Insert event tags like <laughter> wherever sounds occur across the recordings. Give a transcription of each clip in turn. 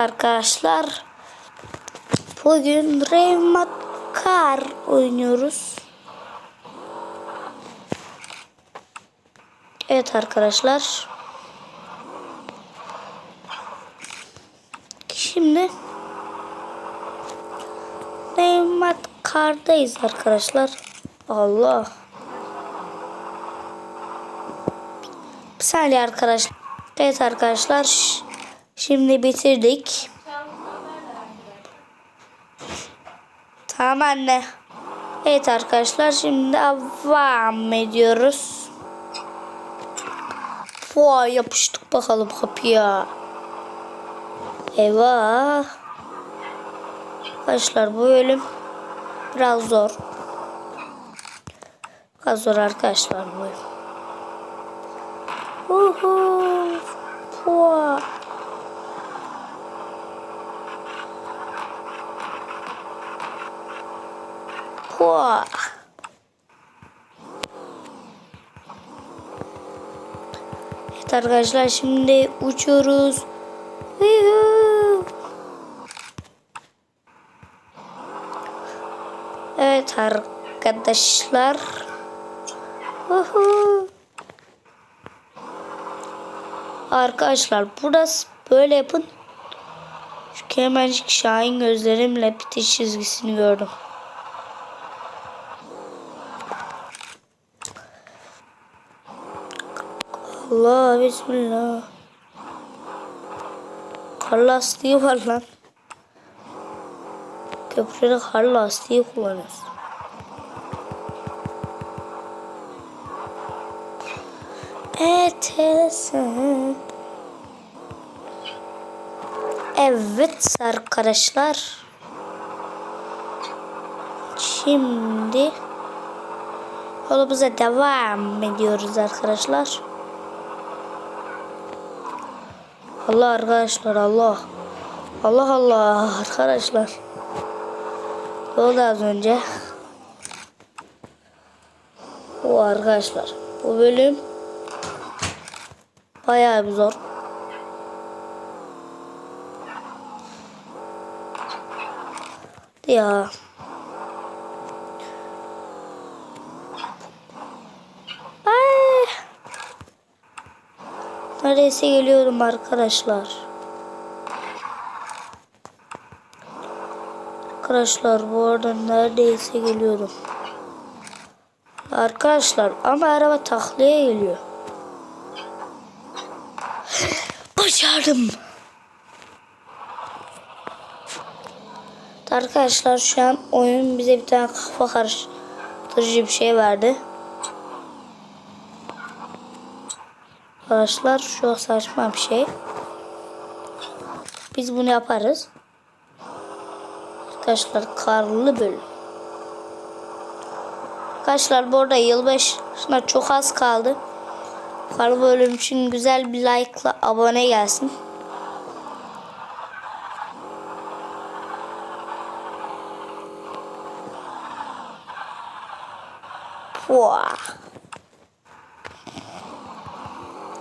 Arkadaşlar bugün Real Kar oynuyoruz. Evet arkadaşlar. Şimdi Real Kar'dayız arkadaşlar. Allah. Bir saniye arkadaşlar. Evet arkadaşlar. Şimdi bitirdik. Tamam anne. Evet arkadaşlar şimdi devam ediyoruz. Vay yapıştık bakalım kapıya. Eyvah. Arkadaşlar bu bölüm biraz zor. Biraz zor arkadaşlar bu bölüm. Uhu. Vay. Vay. Evet şimdi uçuyoruz. Evet arkadaşlar. Arkadaşlar burası böyle yapın. Şu kemercik şahin gözlerimle bitiş çizgisini gördüm. Allah bismillah. Kar lastiği var lan. Köprüde kar lastiği kullanıyoruz. Etesen. Evet arkadaşlar. Şimdi yolumuza devam ediyoruz arkadaşlar. Allah arkadaşlar Allah. Allah Allah arkadaşlar. Yolda az önce. Bu arkadaşlar. Bu bölüm bayağı bir zor. Ya. Neredeyse geliyordum arkadaşlar. Arkadaşlar bu arada neredeyse geliyordum. Arkadaşlar ama araba taklaya geliyor. <laughs> Başardım. Arkadaşlar şu an oyun bize bir tane kafa karıştırıcı bir şey verdi. Arkadaşlar şu saçma bir şey. Biz bunu yaparız. Arkadaşlar karlı bölüm. Arkadaşlar bu arada yılbaşına çok az kaldı. Karlı bölüm için güzel bir like'la abone gelsin. Pua.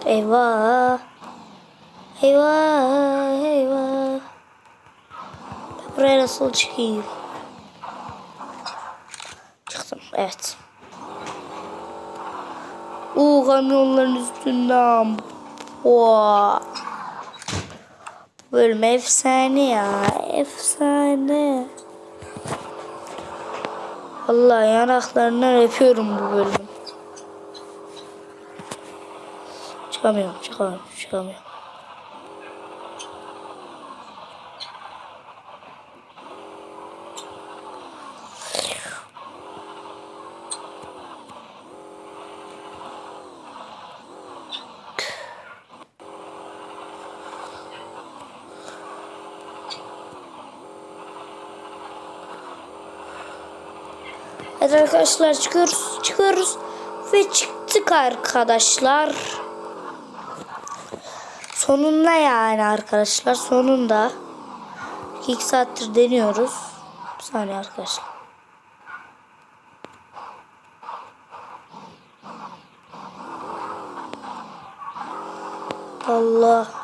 Eyvah. Eyvah. Eyvah. Buraya nasıl çıkayım? Çıktım. Evet. Uuu kamyonların üstünden. Oha. Bölüm efsane ya. Efsane. Allah yanaklarından öpüyorum bu bölümü. Çıkamıyorum, çıkamıyorum, çıkamıyorum. Evet arkadaşlar çıkıyoruz, çıkıyoruz ve çıktık arkadaşlar. Sonunda yani arkadaşlar sonunda. 2 saattir deniyoruz. Bir saniye arkadaşlar. Allah.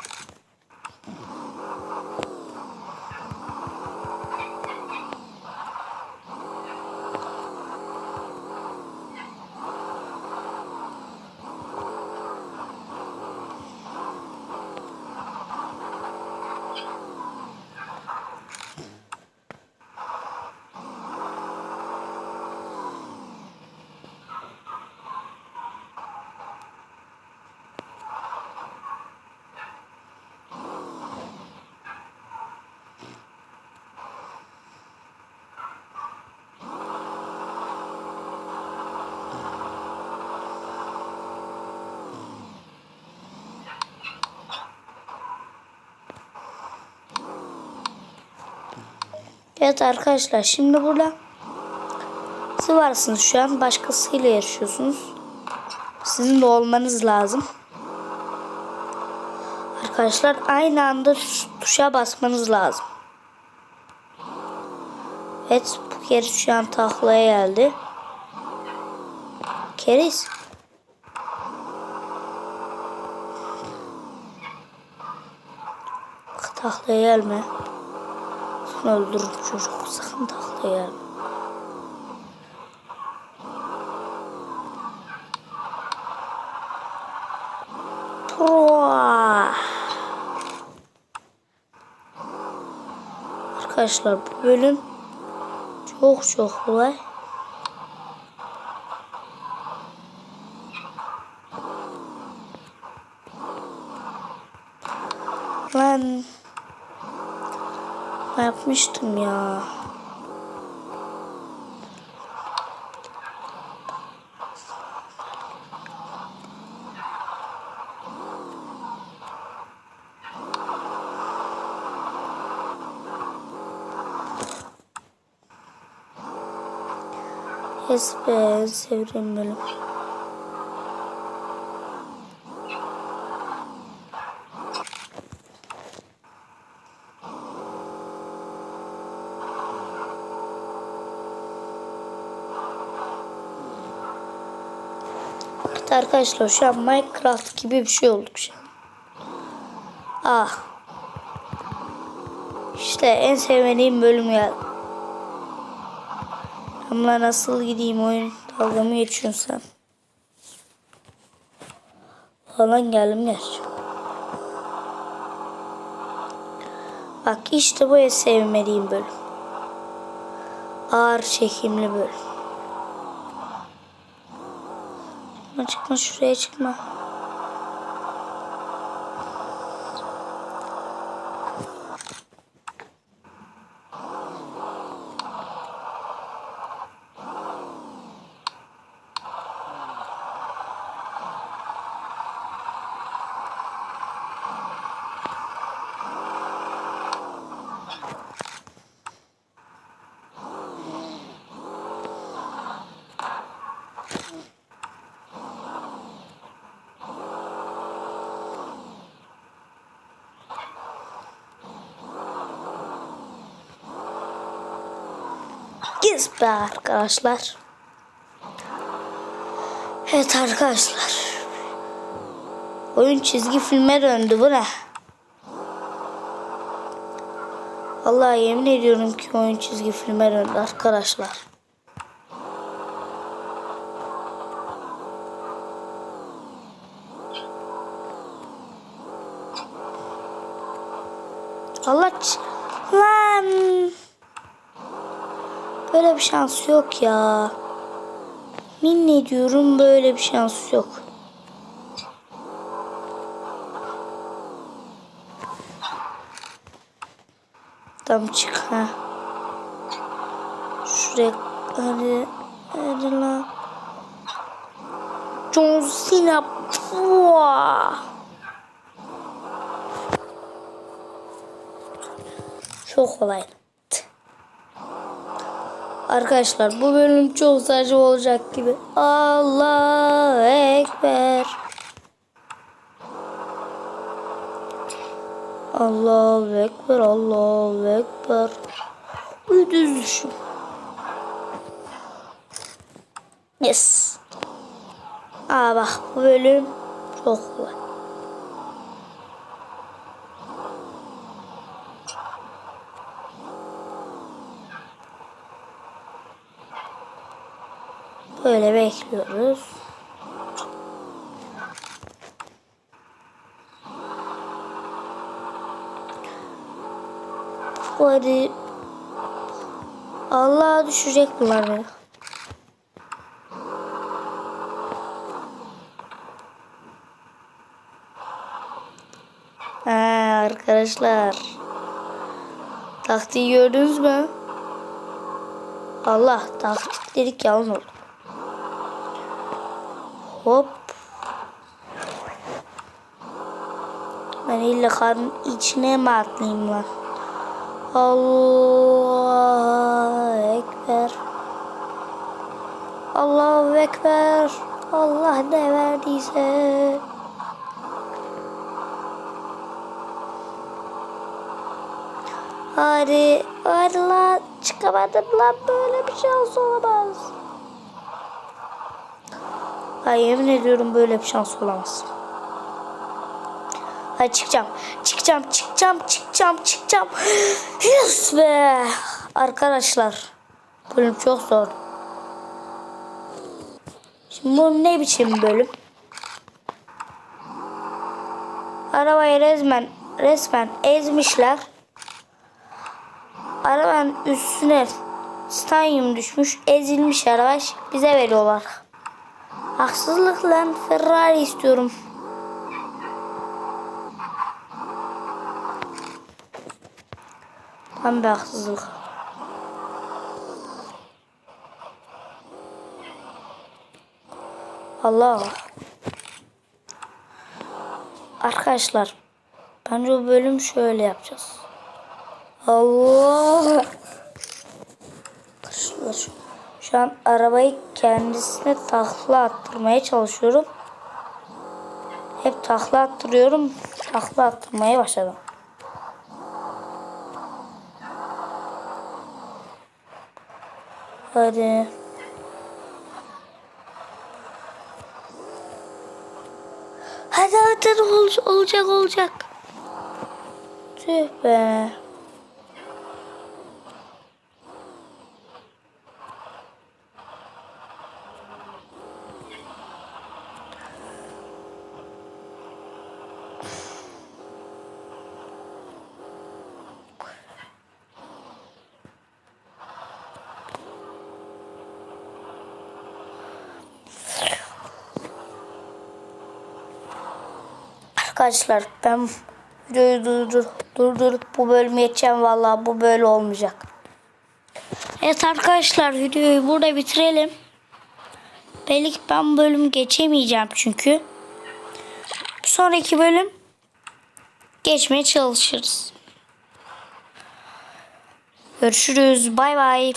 Evet arkadaşlar şimdi burada siz varsınız şu an başkasıyla yaşıyorsunuz. Sizin de olmanız lazım. Arkadaşlar aynı anda tuşa basmanız lazım. Evet bu keriz şu an taklaya geldi. Keriz. Taklaya gelme. Sonra öldürürüm çocuk. Gelme. Pua. Arkadaşlar bu bölüm çok çok kolay. Lan yapmıştım ya. Yes be en sevdiğim bölüm. Arkadaşlar şu an Minecraft gibi bir şey olduk şu an. Ah. İşte en sevmediğim bölüm geldi. Ama nasıl gideyim oyun dalga mı geçiyorsun sen? Falan geldim gerçi. Bak işte bu en sevmediğim bölüm. Ağır çekimli bölüm. Çıkma şuraya çıkma. Yes be arkadaşlar. Evet arkadaşlar. Oyun çizgi filme döndü bu ne? Vallahi yemin ediyorum ki oyun çizgi filme döndü arkadaşlar. Allah ç- lan. Böyle bir şans yok ya. Min ediyorum böyle bir şans yok. Tam çık ha. Şuraya hadi hadi lan. John Cena. Çok kolay. Arkadaşlar bu bölüm çok saçma olacak gibi. Allah Ekber. Allahu Ekber, Allahu Ekber. Uy düz düşün. Yes. Aa bak bu bölüm çok kolay. Böyle bekliyoruz. Hadi. Allah düşecek bunlar beni. Ha, arkadaşlar. Taktiği gördünüz mü? Allah taktik dedik yalnız. Hop. Ben illa içine mi atlayayım lan? Allahu Ekber. Allahu Ekber. Allah ne verdiyse. Hadi, hadi lan çıkamadım lan böyle bir şans olamaz. Ay yemin ediyorum böyle bir şans olamaz. Hadi çıkacağım, çıkacağım, çıkacağım, çıkacağım, çıkacağım. Yes be! Arkadaşlar, bölüm çok zor. Şimdi bu ne biçim bölüm? Arabayı resmen, resmen ezmişler. Arabanın üstüne stanyum düşmüş, ezilmiş araba bize veriyorlar. Haksızlık lan Ferrari istiyorum. Tam bir haksızlık. Allah. Arkadaşlar bence o bölüm şöyle yapacağız. Allah. Arkadaşlar şu an arabayı kendisine takla attırmaya çalışıyorum. Hep takla attırıyorum. Takla attırmaya başladım. Hadi. Hadi hadi ol- olacak olacak. Tüh be. Arkadaşlar ben videoyu durdur, durdurup bu bölümü geçeceğim. Vallahi bu böyle olmayacak. Evet arkadaşlar videoyu burada bitirelim. Belki ben bölüm geçemeyeceğim çünkü. Sonraki bölüm geçmeye çalışırız. Görüşürüz. Bay bay.